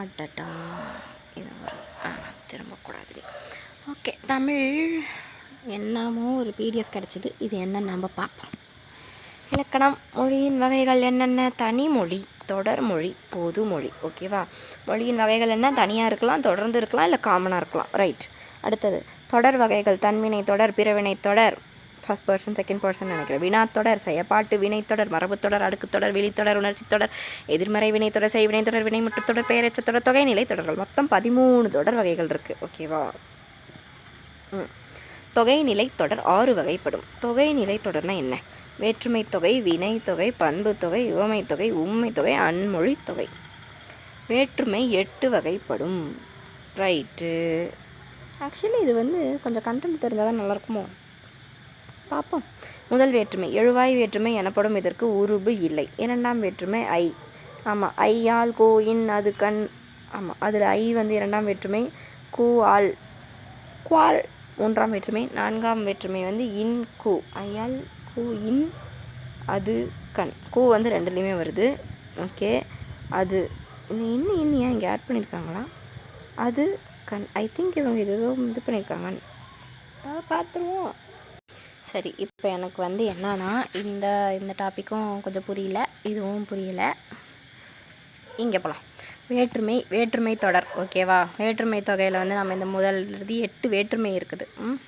அட்டட்டா இது ஒரு திரும்பக்கூடாது. ஓகே தமிழ். என்னமோ ஒரு பிடிஎஃப் கிடச்சிது. இது என்னன்னு நம்ம பார்ப்போம். இலக்கணம் மொழியின் வகைகள் என்னென்ன? தனிமொழி தொடர்மொழி பொதுமொழி ஓகேவா மொழியின் வகைகள் என்ன? தனியாக இருக்கலாம் தொடர்ந்து இருக்கலாம் இல்லை காமனாக இருக்கலாம். ரைட் அடுத்தது தொடர் வகைகள். தன்வினை தொடர் பிறவினை தொடர். ஃபர்ஸ்ட் பர்சன் செகண்ட் பர்சன் நினைக்கிறேன். வினாத்தொடர் செயப்பாட்டு வினைத்தொடர் மரபுத்தொடர் அடுக்குத்தொடர் வெளித்தொடர் உணர்ச்சித்தொடர் எதிர்மறை வினைத்தொடர் செய் வினைத்தொடர் வினை முற்றுத்தொடர் பெயரச்ச தொடர் தொகைநிலை தொடர்கள். மொத்தம் பதிமூணு தொடர் வகைகள் இருக்குது ஓகேவா ம். தொகைநிலை தொடர் ஆறு வகைப்படும். தொகைநிலை தொடர்னா என்ன? வேற்றுமை தொகை வினை தொகை பண்பு தொகை உவமை தொகை உண்மை தொகை அன்மொழி தொகை. வேற்றுமை எட்டு வகைப்படும். ரைட்டு ஆக்சுவலி இது வந்து கொஞ்சம் கண்டென்ட் தெரிஞ்சால் தான் நல்லாயிருக்குமோ? பார்ப்போம். முதல் வேற்றுமை எழுவாய் வேற்றுமை எனப்படும் இதற்கு உருபு இல்லை. இரண்டாம் வேற்றுமை ஐ. ஆமாம் ஐயால் கோ இன் அது கண் ஆமாம் அதில் ஐ வந்து இரண்டாம் வேற்றுமை கூ ஆல் குவால் மூன்றாம் வேற்றுமை நான்காம் வேற்றுமை வந்து இன் கு. ஐயால் கு இன் அது கண். கூ வந்து ரெண்டுலேயுமே வருது. ஓகே அது இன்னும் இன்னும் ஏன் இங்கே ஆட் பண்ணியிருக்காங்களா அது கண். ஐ திங்க் இவங்க இது ஏதோ இது பண்ணியிருக்காங்க பார்த்துருவோம். சரி இப்போ எனக்கு வந்து என்னன்னா இந்த இந்த டாப்பிக்கும் கொஞ்சம் புரியல இதுவும் புரியல. இங்கே போகலாம் வேற்றுமை வேற்றுமை தொடர் ஓகேவா வேற்றுமை தொகையில் வந்து நம்ம இந்த முதல் இறுதி எட்டு வேற்றுமை இருக்குது. ம்?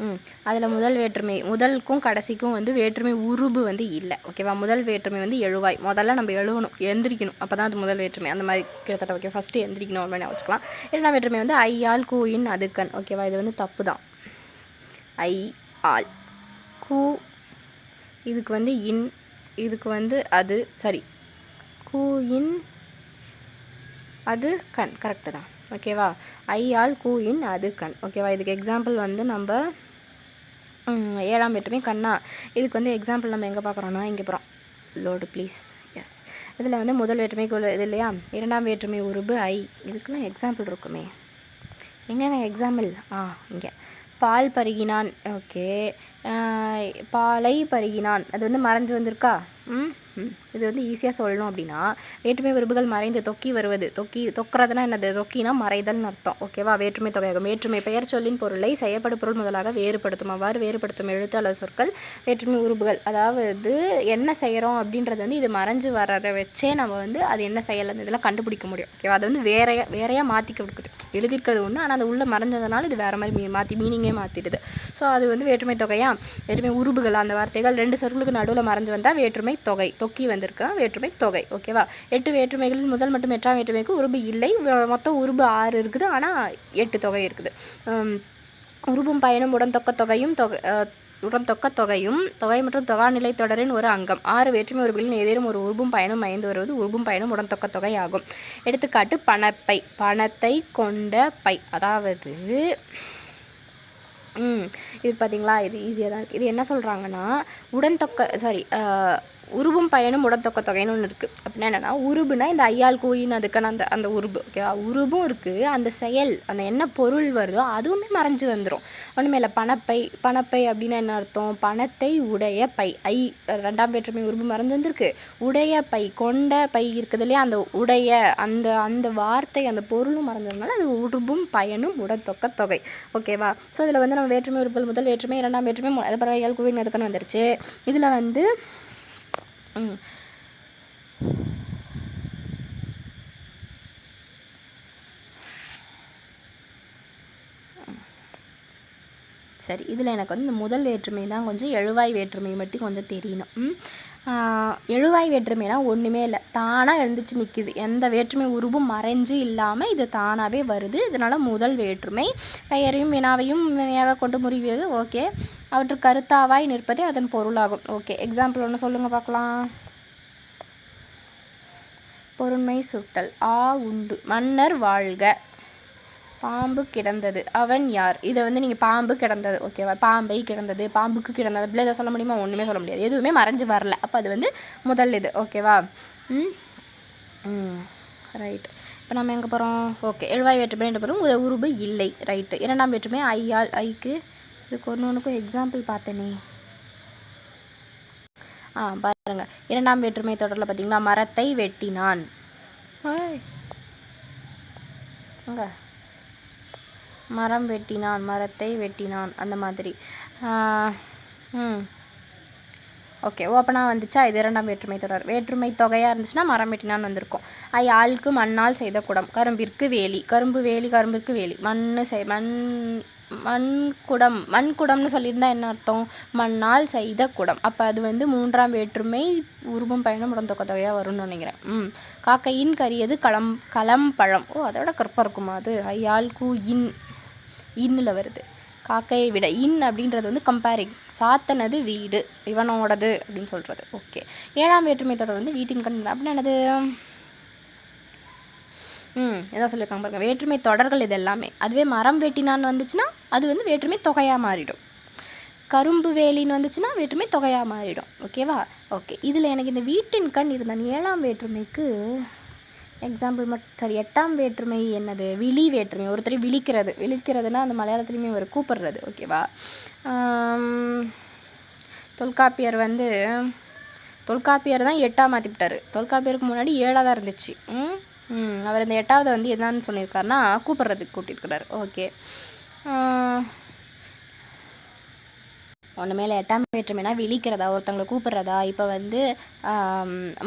ம். அதில் முதல் வேற்றுமை முதலுக்கும் கடைசிக்கும் வந்து வேற்றுமை உருபு வந்து இல்லை ஓகேவா முதல் வேற்றுமை வந்து எழுவாய். முதல்ல நம்ம எழுவணும் எந்திரிக்கணும். அப்போ தான் அது முதல் வேற்றுமை. அந்த மாதிரி கிட்டத்தட்ட ஓகே ஃபஸ்ட்டு எந்திரிக்கணும் அப்படின்னு வச்சுக்கலாம். இரண்டாம் வேற்றுமை வந்து ஐயால் கூயின் அதுக்கன் ஓகேவா இது வந்து தப்பு தான் ஐ ஆல். கூ இதுக்கு வந்து இன் இதுக்கு வந்து அது சாரி கூ இன் அது கண் கரெக்டு தான். ஓகேவா ஐ ஆல் கூ இன் அது கண். ஓகேவா இதுக்கு எக்ஸாம்பிள் வந்து நம்ம ஏழாம் வேற்றுமை கண்ணா? இதுக்கு வந்து எக்ஸாம்பிள் நம்ம எங்கே பார்க்குறோன்னா இங்கே போகிறோம் லோடு ப்ளீஸ் எஸ் இதில் வந்து முதல் வேற்றுமைக்கு இது இல்லையா? இரண்டாம் வேற்றுமை உருபு ஐ. இதுக்கெல்லாம் எக்ஸாம்பிள் இருக்குமே. எங்கே எக்ஸாம்பிள் ஆ இங்கே. பால் பருகினான். ஓகே பாலை பருகினான். அது வந்து மறைஞ்சு வந்திருக்கா? ம்? இது வந்து ஈஸியாக சொல்லணும் அப்படின்னா வேற்றுமை உறுப்புகள் மறைந்து தொக்கி வருவது. தொக்கி தொக்கிறதுனா என்னது? தொக்கினா மறைதல்னு அர்த்தம். ஓகேவா வேற்றுமை தொகையாகும் வேற்றுமை பெயர் சொல்லின் பொருளை செய்யப்படும் பொருள் முதலாக வேறுபடுத்தும். அவ்வாறு வேறுபடுத்தும் எழுத்து அல்லது சொற்கள் வேற்றுமை உறுப்புகள் அதாவது என்ன செய்கிறோம் அப்படின்றது வந்து இது மறைஞ்சு வர்றதை வச்சே நம்ம வந்து அது என்ன செயல் அந்த இதெல்லாம் கண்டுபிடிக்க முடியும். ஓகேவா அது வந்து வேறைய வேறையாக மாற்றிக்க கொடுக்குது. எழுதியிருக்கிறது ஒன்று ஆனால் அது உள்ளே மறைஞ்சதுனால இது வேறு மாதிரி மாற்றி மீனிங்கே மாற்றிடுது ஸோ அது வந்து வேற்றுமை தொகையா? வேற்றுமை உறுப்புகள் அந்த வார்த்தைகள் ரெண்டு சொற்களுக்கு நடுவில் மறைஞ்சு வந்தால் வேற்றுமை தொகை. தொக்கி வந்திருக்கா வேற்றுமை தொகை. ஓகேவா எட்டு வேற்றுமைகளில் முதல் மற்றும் எட்டாம் வேற்றுமைக்கு உருபு இல்லை. மொத்தம் உருபு ஆறு இருக்குது. ஆனால் எட்டு தொகை இருக்குது. உருபும் பயனும் உடன் தொக்க தொகையும் தொகை உடன்தொக்க உடன் தொக்க தொகையும் தொகை மற்றும் தொகாநிலை தொடரின் ஒரு அங்கம். ஆறு வேற்றுமை உறுப்புகளின் ஏதேனும் ஒரு உருபும் பயனும் ஐந்து வருவது உருபும் பயனும் உடன் தொக்க தொகை ஆகும். எடுத்துக்காட்டு பணப்பை. பணத்தை கொண்ட பை. அதாவது இது பார்த்தீங்களா இது ஈஸியாக தான் இருக்குது இது என்ன சொல்கிறாங்கன்னா உடன் தொக்க சாரி உருவும் பயனும் உடன் தொகைன்னு ஒன்று இருக்குது அப்படின்னா என்னென்னா உருபுனா இந்த ஐயாள் கோயின் அதுக்கான அந்த அந்த உருபு ஓகேவா உருபும் இருக்குது அந்த செயல் அந்த என்ன பொருள் வருதோ அதுவுமே மறைஞ்சு வந்துடும் ஒன்றுமே இல்லை பணப்பை பணப்பை அப்படின்னா என்ன அர்த்தம்? பணத்தை உடைய பை ஐ ரெண்டாம் வேற்றுமை உருபு மறைஞ்சு வந்திருக்கு. உடைய பை கொண்ட பை இருக்குது இல்லையா? அந்த உடைய அந்த அந்த வார்த்தை அந்த பொருளும் மறைஞ்சதுனால அது உருபும் பயனும் உடத்தொக்க தொகை. ஓகேவா ஸோ இதில் வந்து நம்ம வேற்றுமை உறுப்புகள் முதல் வேற்றுமை இரண்டாம் வேற்றுமை அது பறவைகள் குவின் அதுக்குன்னு வந்துருச்சு. இதில் வந்து சரி இதில் எனக்கு வந்து இந்த முதல் வேற்றுமை தான் கொஞ்சம் எழுவாய் வேற்றுமை மட்டும் கொஞ்சம் தெரியணும் ம். எழுவாய் வேற்றுமைனா ஒன்றுமே இல்லை. தானாக எழுந்துச்சு நிற்கிது எந்த வேற்றுமை உருவும் மறைஞ்சு இல்லாமல் இது தானாகவே வருது. இதனால் முதல் வேற்றுமை. பெயரையும் வினாவையும் வினையாக கொண்டு முறிகிறது. ஓகே. அவற்று கருத்தாவாய் நிற்பதே அதன் பொருளாகும். ஓகே. எக்ஸாம்பிள் ஒன்று சொல்லுங்கள் பார்க்கலாம். பொருண்மை சுட்டல். ஆ உண்டு. மன்னர் வாழ்க. பாம்பு கிடந்தது. அவன் யார்? இதை வந்து நீங்கள் பாம்பு கிடந்தது ஓகேவா பாம்பை கிடந்தது பாம்புக்கு கிடந்தது அப்படிலாம் இதை சொல்ல முடியுமா? ஒன்றுமே சொல்ல முடியாது. எதுவுமே மறைஞ்சு வரல. அப்போ அது வந்து முதல் இது ஓகேவா ம். ம். ரைட் இப்போ நம்ம எங்கே போகிறோம் ஓகே எழுவாய் வேற்றுமை என்ன போகிறோம் உத உருபு இல்லை. ரைட்டு இரண்டாம் வேற்றுமை ஐயால் ஐக்கு இதுக்கு ஒன்று ஒன்றுக்கும் எக்ஸாம்பிள் பார்த்தேனே. ஆ பாருங்க. இரண்டாம் வேற்றுமை தொடரில் பார்த்தீங்கன்னா மரத்தை வெட்டினான். அங்கே. மரம் வெட்டினான் மரத்தை வெட்டினான் அந்த மாதிரி. ம். ஓகே ஓப்பனாக வந்துச்சா? இது இரண்டாம் வேற்றுமை தொடர். வேற்றுமை தொகையாக இருந்துச்சுன்னா மரம் வெட்டினான்னு வந்திருக்கும். ஐ ஆளுக்கு மண்ணால் செய்த குடம். கரும்பிற்கு வேலி. கரும்பு வேலி கரும்பிற்கு வேலி. மண் செய் மண் மண் குடம். மண் குடம்னு சொல்லியிருந்தா என்ன அர்த்தம்? மண்ணால் செய்த குடம். அப்போ அது வந்து மூன்றாம் வேற்றுமை உருவம் பயணம் உடந்தொக்க தொகையாக வரும்னு நினைக்கிறேன். ம். காக்கையின் கரியது களம் களம்பழம் ஓ அதோட கற்பம் இருக்குமா அது? ஐயால் கூ இன். இன்னில் வருது. காக்கையை விட இன் அப்படின்றது வந்து கம்பேரிங் சாத்தனது வீடு இவனோடது அப்படின்னு சொல்கிறது ஓகே ஏழாம் வேற்றுமை தொடர் வந்து வீட்டின் கண் அப்படின்னு என்னது? ம் எதாவது சொல்லியிருக்காங்க பாருங்க. வேற்றுமை தொடர்கள் இது எல்லாமே அதுவே மரம் வெட்டினான்னு வந்துச்சுன்னா அது வந்து வேற்றுமை தொகையாக மாறிடும். கரும்பு வேலின்னு வந்துச்சுன்னா வேற்றுமை தொகையாக மாறிடும். ஓகேவா ஓகே இதில் எனக்கு இந்த வீட்டின் கண் இருந்தான் ஏழாம் வேற்றுமைக்கு எக்ஸாம்பிள் மட்டும் சரி எட்டாம் வேற்றுமை என்னது? விழி வேற்றுமை. ஒருத்தர் விழிக்கிறது. விழிக்கிறதுனா அந்த மலையாளத்துலேயுமே ஒரு கூப்பிடுறது. ஓகேவா தொல்காப்பியர் வந்து தொல்காப்பியர் தான் எட்டாக மாற்றிவிட்டார் தொல்காப்பியருக்கு முன்னாடி ஏழாக தான் இருந்துச்சு அவர் இந்த எட்டாவது வந்து என்னன்னு சொல்லியிருக்காருன்னா கூப்பிட்றதுக்கு கூட்டியிருக்கிறார். ஓகே ஒன்று மேலே எட்டாம் வேற்றுமைனா விழிக்கிறதா? ஒருத்தவங்களை கூப்பிட்றதா? இப்போ வந்து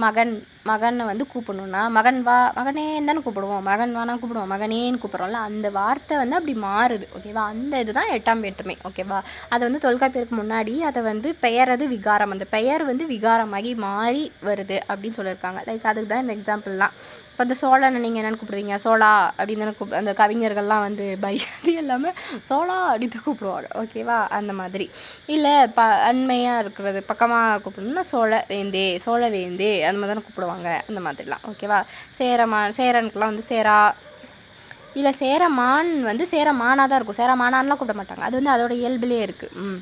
மகன் மகனை வந்து கூப்பிடணுன்னா மகன் வா மகனே தானே கூப்பிடுவோம். மகன் வானா கூப்பிடுவோம். மகனேன்னு கூப்பிட்றோம்ல அந்த வார்த்தை வந்து அப்படி மாறுது. ஓகேவா அந்த இதுதான் எட்டாம் வேற்றுமை ஓகேவா அது வந்து தொல்காப்பியருக்கு முன்னாடி அதை வந்து பெயரது விகாரம். அந்த பெயர் வந்து விகாரமாகி மாறி வருது அப்படின்னு சொல்லியிருக்காங்க. லைக் அதுக்கு தான் இந்த எக்ஸாம்பிள்லாம் இப்போ அந்த சோழனை நீங்கள் என்னென்னு கூப்பிடுவீங்க? சோழா அப்படின்னு தானே கூப்பிடு அந்த கவிஞர்கள்லாம் வந்து பையது இல்லாமல் சோழா அப்படின்னு கூப்பிடுவாங்க. ஓகேவா அந்த மாதிரி. இல்லை ப அண்மையாக இருக்கிறது பக்கமாக கூப்பிடணும்னா சோழ வேந்தே சோழ வேந்தே அந்த மாதிரி தானே கூப்பிடுவாங்க. அந்த மாதிரிலாம். ஓகேவா சேரமா சேரனுக்குலாம் வந்து சேரா இல்லை சேரமான் வந்து சேரமானாக தான் இருக்கும். சேரமானான்லாம் கூப்பிட மாட்டாங்க. அது வந்து அதோட இயல்புலேயே இருக்குது ம்.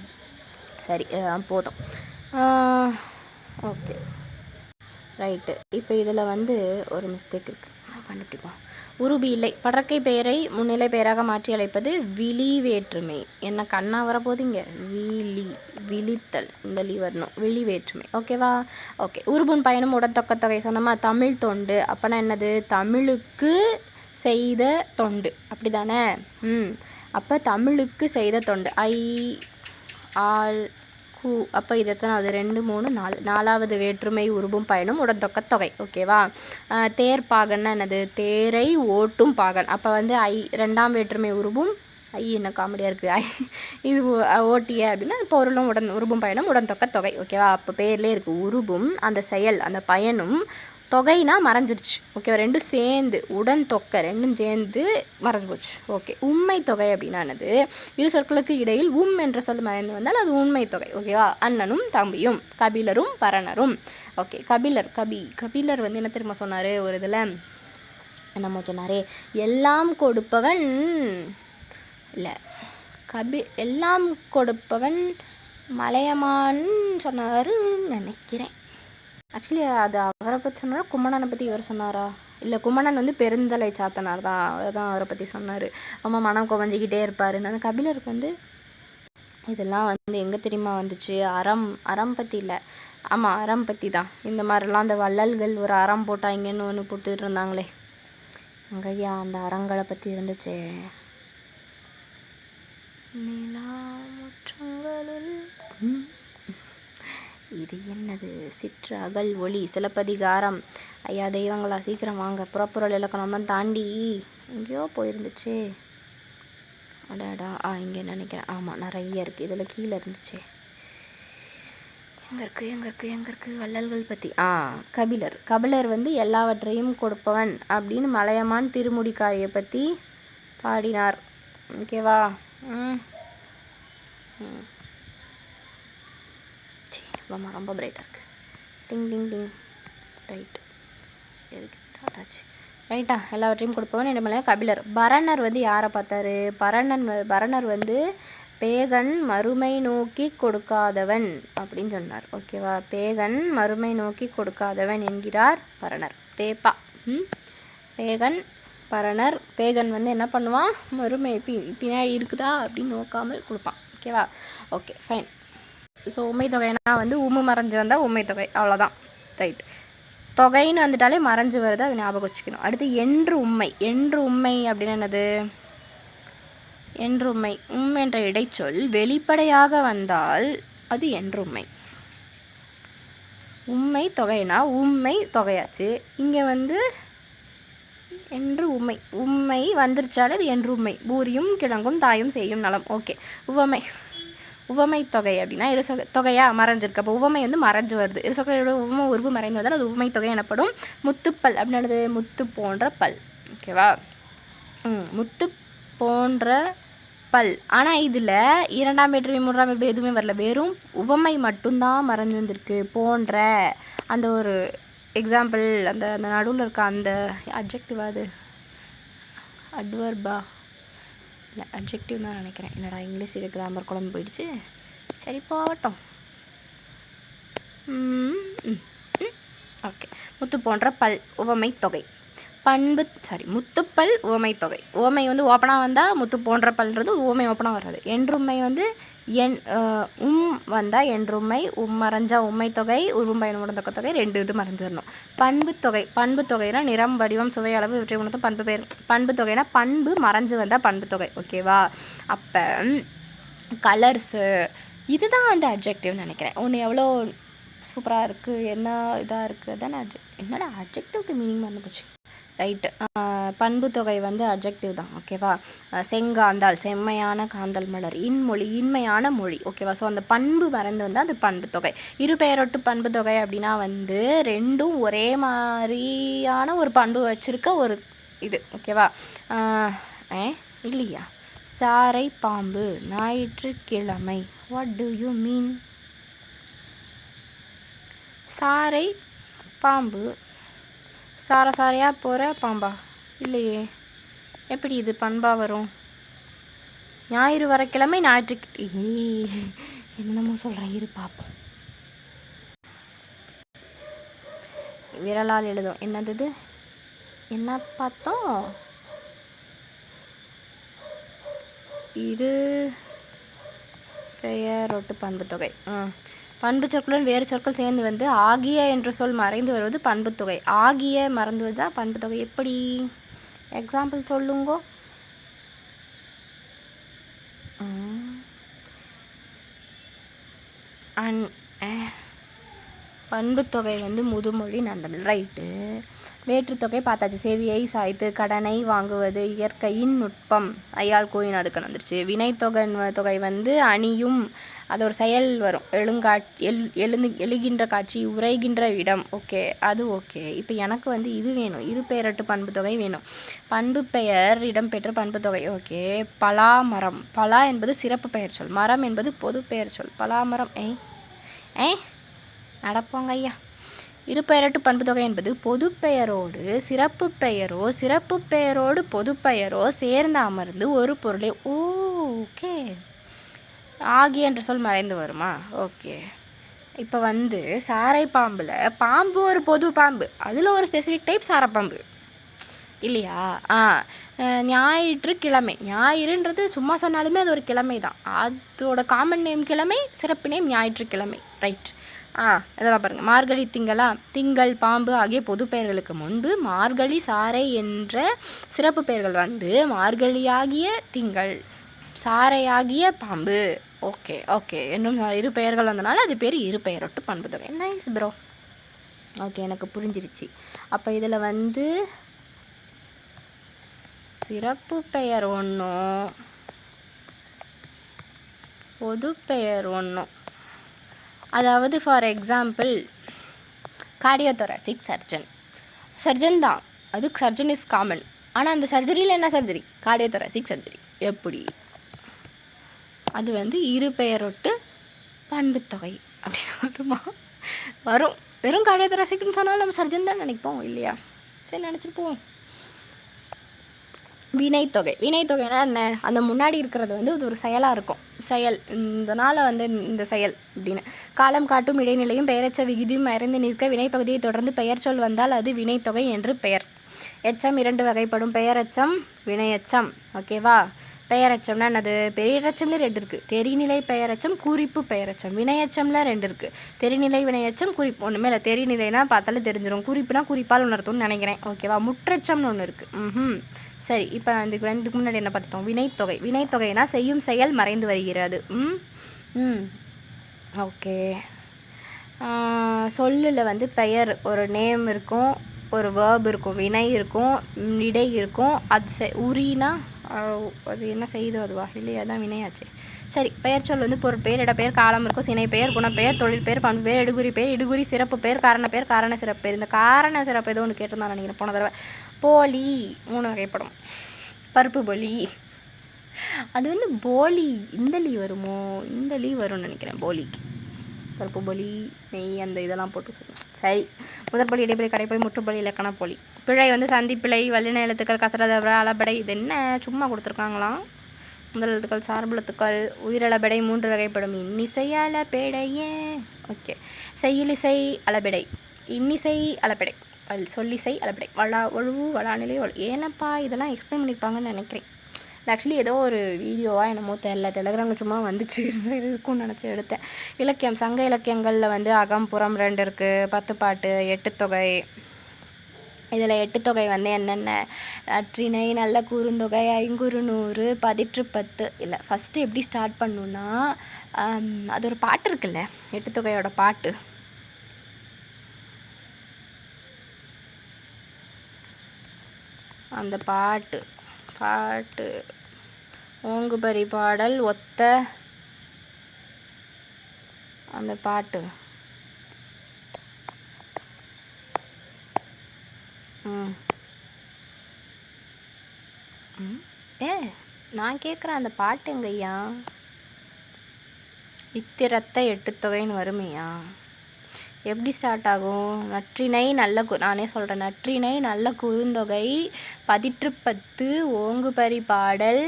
சரி போதும். ஓகே ரைட்டு இப்போ இதில் வந்து ஒரு மிஸ்டேக் இருக்குது கண்டுபிடிப்போம். உருபி இல்லை. படற்கை பெயரை முன்னிலை பெயராக மாற்றி அழைப்பது விழி வேற்றுமை. என்ன கண்ணா வரப்போகுதுங்க விழி விழித்தல். இந்த லீ வரணும். விழி வேற்றுமை. ஓகேவா ஓகே உருபுன் பயணம் உடத்தொக்க தொகை. சொன்னோமா தமிழ் தொண்டு. அப்போனா என்னது? தமிழுக்கு செய்த தொண்டு. அப்படி தானே ம். அப்போ தமிழுக்கு செய்த தொண்டு. ஐ ஆல் ஹூ அப்போ இது எத்தனாவது ரெண்டு மூணு நாலு நாலாவது வேற்றுமை உருவும் பயணம் உடன்தொக்க தொகை ஓகேவா தேர் பாகன்னா என்னது? தேரை ஓட்டும் பாகன். அப்போ வந்து ஐ ரெண்டாம் வேற்றுமை உருவும் ஐ என்ன காமெடியாக இருக்குது ஐ இது ஓட்டிய அப்படின்னா பொருளும் உடன் உருவும் பயணம் உடன்தொக்க தொகை ஓகேவா அப்போ பேர்லேயே இருக்குது உருவும் அந்த செயல் அந்த பயனும் தொகைனா மறைஞ்சிருச்சு. ஓகேவா ரெண்டும் சேர்ந்து உடன் தொக்கை ரெண்டும் சேர்ந்து மறைஞ்சு போச்சு. ஓகே உண்மை தொகை அப்படின்னானது இரு சொற்களுக்கு இடையில் உம் என்ற சொல் மறைந்து வந்தால் அது உண்மை தொகை. ஓகேவா அண்ணனும் தம்பியும் கபிலரும் பரணரும். ஓகே கபிலர் கபி கபிலர் வந்து என்ன தெரியுமா சொன்னார்? ஒரு இதில் என்னமோ சொன்னார்? எல்லாம் கொடுப்பவன் இல்லை கபி எல்லாம் கொடுப்பவன் மலையமான்னு சொன்னார் நினைக்கிறேன். ஆக்சுவலி அது அவரை பற்றி சொன்னாரா? கும்மணனை பற்றி இவர் சொன்னாரா? இல்லை கும்மணன் வந்து பெருந்தலை சாத்தனார் தான். அவர் தான் அவரை பற்றி சொன்னார். ரொம்ப மனம் குவஞ்சிக்கிட்டே இருப்பார். அந்த கபிலருக்கு வந்து இதெல்லாம் வந்து எங்கே தெரியுமா வந்துச்சு? அறம் அறம் பற்றி இல்லை. ஆமாம் அறம் பற்றி தான். இந்த மாதிரிலாம் அந்த வள்ளல்கள் ஒரு அறம் போட்டாங்கன்னு ஒன்று போட்டுட்டு இருந்தாங்களே. அங்கய்யா அந்த அறங்களை பற்றி இருந்துச்சே. நிலா முற்றங்களில் இது என்னது? சிற்று அகல் ஒளி சிலப்பதிகாரம். ஐயா தெய்வங்களா சீக்கிரம் வாங்க. புறப்புறல் இலக்கணம்லாம் தாண்டி எங்கேயோ போயிருந்துச்சே. அடாடா. ஆ இங்கே நினைக்கிறேன். ஆமாம் நிறைய இருக்குது இதில் கீழே இருந்துச்சே. எங்கே இருக்குது எங்கே இருக்குது எங்கே இருக்குது வள்ளல்கள் பற்றி ஆ கபிலர். கபிலர் வந்து எல்லாவற்றையும் கொடுப்பவன் அப்படின்னு மலையமான் திருமுடிக்காரியை பற்றி பாடினார். ஓகேவா? ம். ம். ரொம்ப ரொம்ப பிரைட்டாக இருக்குது டிங் டிங் டிங் ரைட் எதுக்கு ஆச்சு? ரைட்டா எல்லாவற்றையும் கொடுப்பவன் என்ன கபிலர். பரணர் வந்து யாரை பார்த்தாரு? பரணன் பரணர் வந்து பேகன் மறுமை நோக்கி கொடுக்காதவன் அப்படின்னு சொன்னார். ஓகேவா பேகன் மறுமை நோக்கி கொடுக்காதவன் என்கிறார் பரணர். பேப்பா. ம்? பேகன் பரணர் பேகன் வந்து என்ன பண்ணுவான்? மறுமை பி பின்னாடி இருக்குதா அப்படின்னு நோக்காமல் கொடுப்பான். ஓகேவா ஓகே ஃபைன் ஸோ உண்மை தொகைனா வந்து உம்மு மறைஞ்சு வந்தால் உண்மை தொகை அவ்வளோதான் ரைட் தொகைன்னு வந்துட்டாலே மறைஞ்சு வருது அதை ஞாபகம் வச்சுக்கணும். அடுத்து என்று உண்மை என்று உண்மை அப்படின்னு என்னது? என்று உண்மை உம் என்ற இடைச்சொல் வெளிப்படையாக வந்தால் அது என்று உண்மை உண்மை தொகைனா உண்மை தொகையாச்சு. இங்கே வந்து என்று உண்மை உண்மை வந்துருச்சாலே அது என்று உண்மை பூரியும் கிழங்கும் தாயும் செய்யும் நலம். ஓகே உவமை. உவமை தொகை அப்படின்னா இரு தொகையாக மறைஞ்சிருக்கு. அப்போ உவமை வந்து மறைஞ்சு வருது. இரு சொற்களோட உவமை உருவு மறைந்து வந்தால் அது உவமை தொகை எனப்படும். முத்துப்பல் அப்படின்னது முத்து போன்ற பல். ஓகேவா முத்து போன்ற பல். ஆனால் இதில் இரண்டாம் வேற்றுமை மூன்றாம் வேற்றுமை எதுவுமே வரல. வெறும் உவமை மட்டும்தான் மறைஞ்சு வந்திருக்கு. போன்ற அந்த ஒரு எக்ஸாம்பிள் அந்த அந்த நடுவில் இருக்க அந்த அப்ஜெக்டிவ் அது. அட்வர்பா இல்லை அப்ஜெக்டிவ் தான் நினைக்கிறேன். என்னடா இங்கிலீஷ் இது கிராமர் குழம்பு போயிடுச்சு. சரி போகட்டும். ஓகே. முத்து போன்ற பல் உவமை தொகை. பண்பு சாரி முத்துப்பல் உவமை தொகை. உவமை வந்து ஓப்பனாக வந்தால் முத்து போன்ற பல்ன்றது உவமை ஓப்பனாக வராது. என்றுமை வந்து என் உம் வந்தால் என்றுமை உம் மறைஞ்சா உண்மை தொகை உருவம் உணர்ந்தக்க தொகை ரெண்டு இது மறைஞ்சிடணும். பண்பு தொகை பண்பு தொகைனா நிறம் வடிவம் சுவை அளவு இவற்றை உணர்த்தும் பண்பு பேர் பண்பு தொகைனா பண்பு மறைஞ்சு வந்தால் பண்பு தொகை ஓகேவா அப்போ கலர்ஸு இதுதான் அந்த அட்ஜெக்டிவ்னு நினைக்கிறேன். ஒன்று எவ்வளோ சூப்பராக இருக்குது என்ன இதாக இருக்குது அதான் அட்ஜெக்ட் என்னடா அப்ஜெக்டிவ்க்கு மீனிங் மறந்து போச்சு? ரைட்டு. பண்பு தொகை வந்து அட்ஜெக்டிவ் தான் ஓகேவா செங்காந்தால் செங்காந்தாள் செம்மையான காந்தல் மலர் இன்மொழி இன்மையான மொழி ஓகேவா ஸோ அந்த பண்பு மறந்து வந்தால் அது பண்பு தொகை. இரு பெயரொட்டு பண்பு தொகை அப்படின்னா வந்து ரெண்டும் ஒரே மாதிரியான ஒரு பண்பு வச்சுருக்க ஒரு இது ஓகேவா ஏ இல்லையா? சாரை பாம்பு ஞாயிற்றுக்கிழமை வாட் டு யூ மீன் சாரை பாம்பு சார சாரையா போகிற பாம்பா? இல்லையே. எப்படி இது பண்பா வரும்? ஞாயிறு வர கிழமை ஞாயிற்று என்னமோ சொல்கிறேன் இரு பார்ப்போம் விரலால் எழுதும். என்னது என்ன பார்த்தோம்? இரு பெயரொட்டு பண்பு தொகை. ம். பண்பு சொற்களுடன் வேறு சொற்கள் சேர்ந்து வந்து ஆகிய என்ற சொல் மறைந்து வருவது பண்புத்தொகை ஆகிய மறந்து வருதா பண்பு தொகை எப்படி? எக்ஸாம்பிள் சொல்லுங்கோ. அண்ட் பண்புத்தொகை வந்து முதுமொழி நந்தமிழ். ரைட்டு வேற்றுத்தொகை பார்த்தாச்சு. செவியை சாய்த்து கடனை வாங்குவது இயற்கையின் நுட்பம். ஐயால் கோயின் அதுக்கு வந்துருச்சு. வினைத்தொகை தொகை வந்து அணியும். அது ஒரு செயல் வரும். எழுங்காட்சி எல் எழுந்து எழுகின்ற காட்சி உரைகின்ற இடம். ஓகே அது ஓகே இப்போ எனக்கு வந்து இது வேணும். இரு பெயரட்டு பண்பு தொகை வேணும். பண்பு பெயர் இடம்பெற்ற பண்பு தொகை ஓகே பலா மரம் பலா என்பது சிறப்பு பெயர் சொல். மரம் என்பது பொது பெயர் சொல். பலாமரம். ஏ ஏய். நடப்போங்க ஐயா. இருபெயரட்டு பண்பு தொகை என்பது பொது பெயரோடு சிறப்பு பெயரோ சிறப்பு பெயரோடு பொது பெயரோ சேர்ந்து அமர்ந்து ஒரு பொருளை. ஓகே. ஆகி என்ற சொல் மறைந்து வருமா? ஓகே. இப்போ வந்து சாரை பாம்பில் பாம்பு ஒரு பொது பாம்பு. அதில் ஒரு ஸ்பெசிஃபிக் டைப் சாரப்பாம்பு இல்லையா? ஆ ஞாயிற்று ஞாயிற்றுக்கிழமை ஞாயிறுன்றது சும்மா சொன்னாலுமே அது ஒரு கிழமை தான் அதோட காமன் நேம் கிழமை சிறப்பு நேம் ஞாயிற்றுக்கிழமை ரைட் ஆ இதெல்லாம் பாருங்கள் மார்கழி திங்களா? திங்கள் பாம்பு ஆகிய பொது பெயர்களுக்கு முன்பு மார்கழி சாரை என்ற சிறப்பு பெயர்கள் வந்து மார்கழியாகிய திங்கள் சாரையாகிய பாம்பு. Okay okay. இன்னும் இரு பெயர்கள் வந்தனால அது பேர் இரு பெயரொட்டு பண்பு தொகை நைஸ் ப்ரோ. ஓகே எனக்கு புரிஞ்சிருச்சு. அப்போ இதில் வந்து சிறப்பு பெயர் ஒன்றும் பொது பெயர் ஒன்றும் அதாவது for example cardiothoracic surgeon surgeon தான். அது சர்ஜன் இஸ் காமன் ஆனால் அந்த சர்ஜரியில் என்ன சர்ஜரி கார்டியோதொராசிக் சர்ஜரி எப்படி? அது வந்து இரு பெயரொட்டு பண்புத்தொகை அப்படின்னு வருமா. வரும் வெறும் கார்டியோதொராசிக்னு சொன்னாலும் நம்ம சர்ஜன் தான் நினைப்போம் இல்லையா? சரி நினச்சிட்டு போவோம். வினைத்தொகை. வினைத்தொகைனா என்ன? அந்த முன்னாடி இருக்கிறது வந்து அது ஒரு செயலாக இருக்கும். செயல். இதனால் வந்து இந்த செயல் அப்படின்னு. காலம் காட்டும் இடைநிலையும் பெயரச்ச விகுதியும் மறைந்து நிற்க வினைப்பகுதியை தொடர்ந்து பெயர் சொல் வந்தால் அது வினைத்தொகை என்று பெயர். எச்சம் இரண்டு வகைப்படும். பெயரச்சம் வினையச்சம். ஓகேவா பெயரச்சம்னா என்னது? பெயரச்சம்ல ரெண்டு இருக்குது தெரிநிலை பெயரச்சம் குறிப்பு பெயரச்சம். வினையச்சம்ல ரெண்டு இருக்குது தெரிநிலை வினையச்சம் குறிப்பு. ஒன்றுமே இல்லை. தெரிநிலைனா பார்த்தாலே தெரிஞ்சிடும் குறிப்புனா குறிப்பால் உணர்த்தும்னு நினைக்கிறேன். ஓகேவா முற்றச்சம்னு ஒன்று இருக்குது ம் சரி இப்போ இதுக்கு வந்து- இதுக்கு முன்னாடி என்ன பார்த்தோம்? வினைத்தொகை. வினைத்தொகைனா செய்யும் செயல் மறைந்து வருகிறது. ம்? ம். ஓகே. சொல்லில் வந்து பெயர். ஒரு நேம் இருக்கும் ஒரு வேர்ப் இருக்கும் வினை இருக்கும் இடை இருக்கும் அது செ உரினா அது என்ன செய்தோ அதுவா இல்லையா அதான் வினையாச்சு. சரி பெயர் சொல் வந்து பொருட்பெயர் இடப்பெயர் காலம் இருக்கும் சினை பெயர் குணப்பெயர் தொழில் பெயர் பண்பு பெயர் எடுகுறி பெயர் இடுகுறி சிறப்பு பெயர் காரண பெயர் காரண சிறப்பு பெயர். இந்த காரண சிறப்பு ஏதோ ஒன்று கேட்டிருந்தா நினைக்கிறேன் போன தடவை. போலி மூணு வகைப்படும். பருப்பு போலி. அது வந்து போலி இந்த லீ வருமோ? இந்த லீ வரும்னு நினைக்கிறேன் போலிக்கு. கருப்பு பலி நெய் அந்த இதெல்லாம் போட்டு சொல்லுவேன் சரி முதற்பொலி இடைப்பலி கடைப்பலி முற்றுப்பலி இலக்கண பொலி பிழை வந்து சந்திப்பிழை வல்லின எழுத்துக்கள் கசரதவர அளபடை இது என்ன? சும்மா கொடுத்துருக்காங்களாம் முதல் எழுத்துக்கள் சார்பெழுத்துக்கள் உயிரளபெடை மூன்று வகைப்படும். இன்னிசை அளபெடையே. ஓகே. செய்யுளிசை அளபெடை. இன்னிசை அளபெடை. சொல்லிசை அளபெடை. வளா ஒழுவு வளாநிலை ஏனப்பா இதெல்லாம் எக்ஸ்பிளைன் பண்ணியிருப்பாங்கன்னு நினைக்கிறேன். ஆக்சுவலி ஏதோ ஒரு வீடியோவாக என்னமோ தெரில டெலகிராமில் சும்மா வந்துச்சு. இருக்கும்னு நினச்சி எடுத்தேன். இலக்கியம் சங்க இலக்கியங்களில் வந்து அகம்புறம் ரெண்டு இருக்குது பத்து பாட்டு எட்டு தொகை. இதில் எட்டு தொகை வந்து என்னென்ன? நற்றிணை நல்ல குறுந்தொகை ஐங்குறு நூறு பதிற்று பத்து. இல்லை ஃபஸ்ட்டு எப்படி ஸ்டார்ட் பண்ணுன்னா அது ஒரு பாட்டு இருக்குல்ல? எட்டு தொகையோட பாட்டு. அந்த பாட்டு. பாட்டு. ஓங்குபரி பாடல் ஒத்த அந்த பாட்டு. ஏ நான் கேட்குறேன் அந்த பாட்டு எங்கய்யா? இத்திரத்த எட்டு தொகைன்னு வருமையா? எப்படி ஸ்டார்ட் ஆகும்? நற்றிணை நல்ல கு நானே சொல்கிறேன் நற்றிணை நல்ல குறுந்தொகை பதிற்றுப்பத்து ஓங்குபரி பாடல்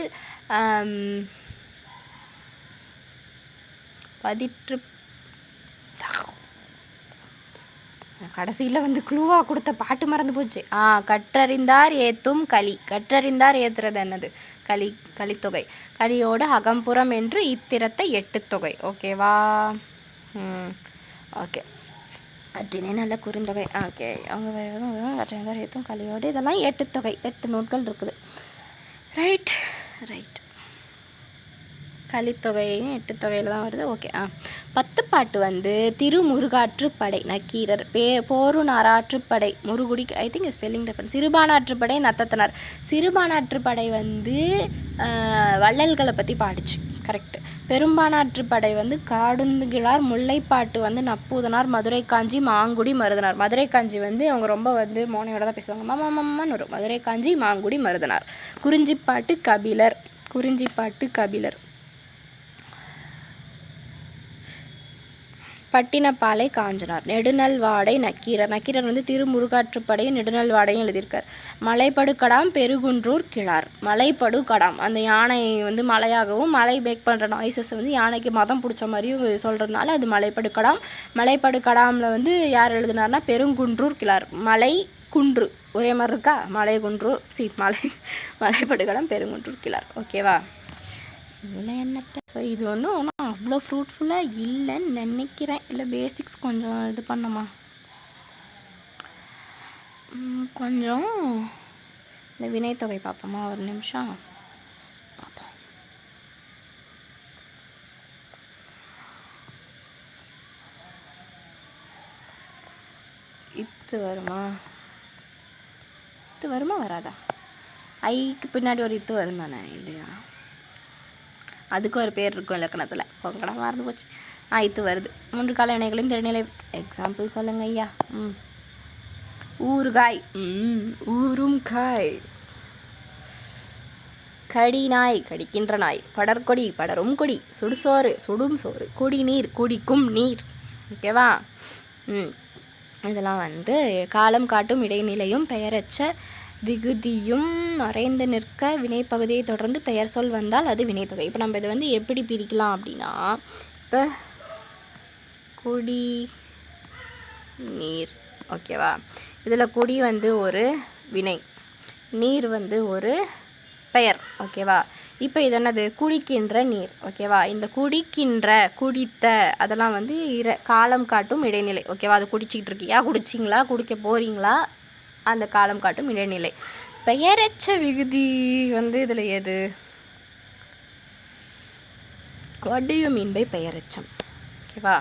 பதிற்று கடைசியில் வந்து க்ளூவாக கொடுத்த பாட்டு மறந்து போச்சு. ஆ கற்றறிந்தார் ஏத்தும் களி. கற்றறிந்தார் ஏத்துறது என்னது? களி களித்தொகை. களியோடு அகம்புறம் என்று இத்திரத்தை எட்டு தொகை ஓகேவா ம் ஓகே அற்றினை நல்ல குறுந்தொகை. ஓகே. அவங்க கற்றறிந்தார் ஏத்தும் களியோடு இதெல்லாம் எட்டு தொகை. எட்டு நூல்கள் இருக்குது. ரைட் ரைட் கலித்தொகையும் எட்டு தொகையில் தான் வருது. ஓகே ஆ. பத்து பாட்டு வந்து திருமுருகாற்றுப்படை நக்கீரர் பே போருநாராற்றுப்படை முருகுடி I think spelling different Sirupanatruppadai Nathathanar. Sirupanatruppadai வந்து வள்ளல்களை பற்றி பாடிச்சு. கரெக்டு பெரும்பானாற்றுப்படை வந்து காடுந்துகிழார் முல்லைப்பாட்டு வந்து நப்பூதனார் மதுரை காஞ்சி மாங்குடி மருதனார். மதுரை காஞ்சி வந்து அவங்க ரொம்ப வந்து மோனையோட தான் பேசுவாங்க. மாமா மாமான்னு வரும். மதுரை காஞ்சி மாங்குடி மருதனார். குறிஞ்சிப்பாட்டு கபிலர். குறிஞ்சிப்பாட்டு கபிலர். பட்டினப்பாலை காஞ்சனார். நெடுநல்வாடை நக்கீரர். நக்கீரர் வந்து திருமுருகாற்றுப்படையும் நெடுநல்வாடையும் எழுதியிருக்கார். மலைப்படுக்கடாம் பெருகுன்றூர் கிழார். மலைப்படுகடாம். அந்த யானை வந்து மலையாகவும் மலை மேக் பண்ணுற நாய்ஸஸ் வந்து யானைக்கு மதம் பிடிச்ச மாதிரியும் சொல்கிறதுனால அது மலைப்படுக்கடாம் மலைப்படுகடாமில் வந்து யார் எழுதினார்னா பெருங்குன்றூர் கிழார். மலை குன்று. ஒரே மாதிரி இருக்கா? மலை குன்று சி மலை மலைப்படுகடம் பெருங்குன்றூர் கிழார். ஓகேவா இதில் என்னத்தை? ஸோ இது வந்து ஒன்றும் அவ்வளோ ஃப்ரூட்ஃபுல்லாக இல்லைன்னு நினைக்கிறேன். இல்லை பேசிக்ஸ் கொஞ்சம் இது பண்ணுமா? கொஞ்சம் இந்த வினைத்தொகை பார்ப்போமா? ஒரு நிமிஷம். பார்ப்போம். இத்து வருமா? இத்து வருமா? வராதா? ஐக்கு பின்னாடி ஒரு இத்து வரும் தானே இல்லையா? அதுக்கு ஒரு பேர் இருக்கும் இலக்கணத்தில். பொங்கடா மறந்து போச்சு. ஆ இது வருது. மூன்று கால வினைகளையும் திருநிலை எக்ஸாம்பிள் சொல்லுங்க ஐயா. ம். ஊறுகாய். ம். காய். கடி நாய் கடிக்கின்ற நாய். படர்கொடி படரும் கொடி. சுடுசோறு. சுடும் சோறு. குடிநீர். குடிக்கும் நீர். ஓகேவா ம். இதெல்லாம் வந்து காலம் காட்டும் இடைநிலையும் பெயரச்ச விகுதியும் மறைந்து நிற்க வினைப்பகுதியை தொடர்ந்து பெயர் சொல் வந்தால் அது வினைத்தொகை இப்போ நம்ம இதை வந்து எப்படி பிரிக்கலாம் அப்படின்னா இப்போ குடி நீர். ஓகேவா இதில் குடி வந்து ஒரு வினை நீர் வந்து ஒரு பெயர். ஓகேவா இப்போ இது என்னது? குடிக்கின்ற நீர். ஓகேவா இந்த குடிக்கின்ற குடித்த அதெல்லாம் வந்து இர காலம் காட்டும் இடைநிலை. ஓகேவா அது குடிச்சிக்கிட்டு இருக்கியா? குடிச்சிங்களா? குடிக்க போகிறீங்களா அந்த காலம் காட்டும் இடைநிலை. பெயரச்ச விகுதி வந்து இதில் எது? What do you mean by பெயரெச்சம் ஓகேவா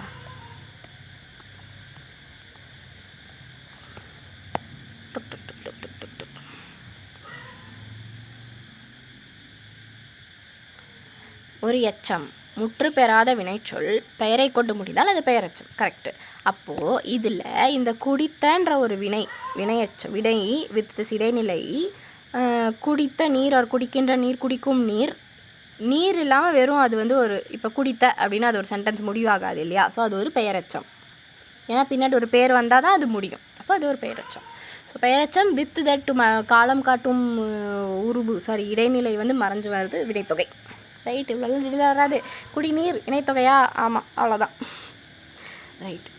ஒரு எச்சம். முற்று பெறாத வினைச்சொல் பெயரை கொண்டு முடிந்தால் அது பெயரச்சம் கரெக்டு அப்போது இதில் இந்த குடித்தன்ற ஒரு வினை வினையச்சம் வினை வித் திஸ் இடைநிலை குடித்த நீர் அவர் குடிக்கின்ற நீர் குடிக்கும் நீர் நீர் இல்லாமல் வெறும் அது வந்து ஒரு இப்போ குடித்த அப்படின்னா அது ஒரு சென்டென்ஸ் முடிவாகாது இல்லையா? ஸோ அது ஒரு பெயரச்சம் ஏன்னா பின்னாடி ஒரு பேர் வந்தால் தான் அது முடியும். அப்போ அது ஒரு பெயரச்சம் ஸோ பெயரச்சம் வித் தட்டு ம காலம் காட்டும் உருபு சாரி இடைநிலை வந்து மறைஞ்சு வருது விடைத்தொகை ரைட் இவ்வளோ இதில் வராது. குடிநீர் இணைத்தொகையா? ஆமாம் அவ்வளோதான் ரைட்